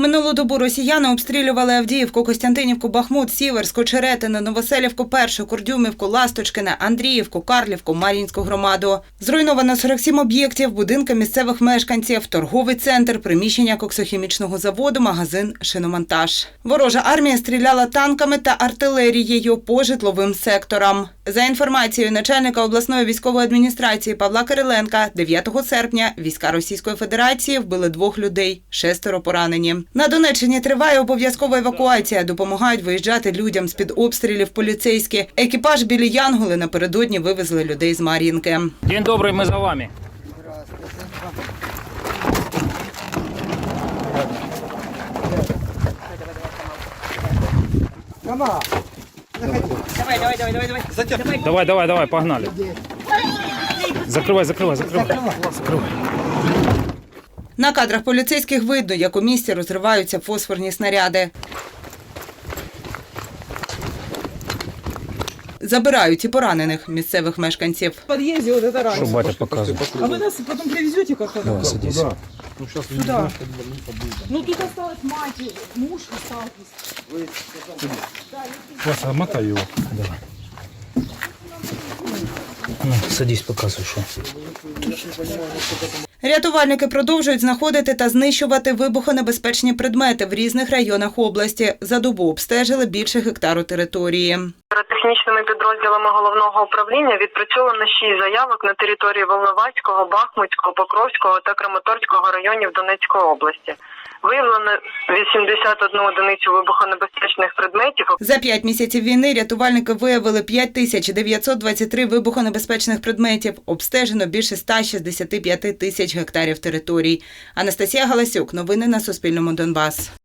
Минулу добу росіяни обстрілювали Авдіївку, Костянтинівку, Бахмут, Сіверську, Черетину, Новоселівку, Першу, Курдюмівку, Ласточкине, Андріївку, Карлівку, Мар'їнську громаду. Зруйновано 47 об'єктів, будинки місцевих мешканців, торговий центр, приміщення коксохімічного заводу, магазин, шиномонтаж. Ворожа армія стріляла танками та артилерією по житловим секторам. За інформацією начальника обласної військової адміністрації Павла Кириленка, 9 серпня війська Російської Федерації вбили двох людей, шестеро поранені. На Донеччині триває обов'язкова евакуація. Допомагають виїжджати людям з під обстрілів поліцейські. Екіпаж білі Янголи напередодні вивезли людей з Мар'їнки. День добрый, мы за вами. Давай, давай, давай, погнали. Закрывай, закрывай, закрывай. Закрывай. На кадрах поліцейських видно, як у місті розриваються фосфорні снаряди. Забирають і поранених місцевих мешканців. в подъезде вот это Что раньше. батя показывает? А вы нас потом привезете как-то Давай, садись. сюда. Ну тут осталась мать, и муж остался. Вася, мотай его. Давай. Ну, садись, показывай, что. Рятувальники продовжують знаходити та знищувати вибухонебезпечні предмети в різних районах області. За добу обстежили більше гектару території. Технічними підрозділами головного управління відпрацьовано шість заявок на території Волноваського, Бахмутського, Покровського та Краматорського районів Донецької області. Виявлено 81 одиницю вибухонебезпечних предметів, За п'ять місяців війни рятувальники виявили 5923 вибухонебезпечних предметів. Обстежено більше 165 тисяч гектарів територій. Анастасія Галасюк. Новини на Суспільному. Донбас.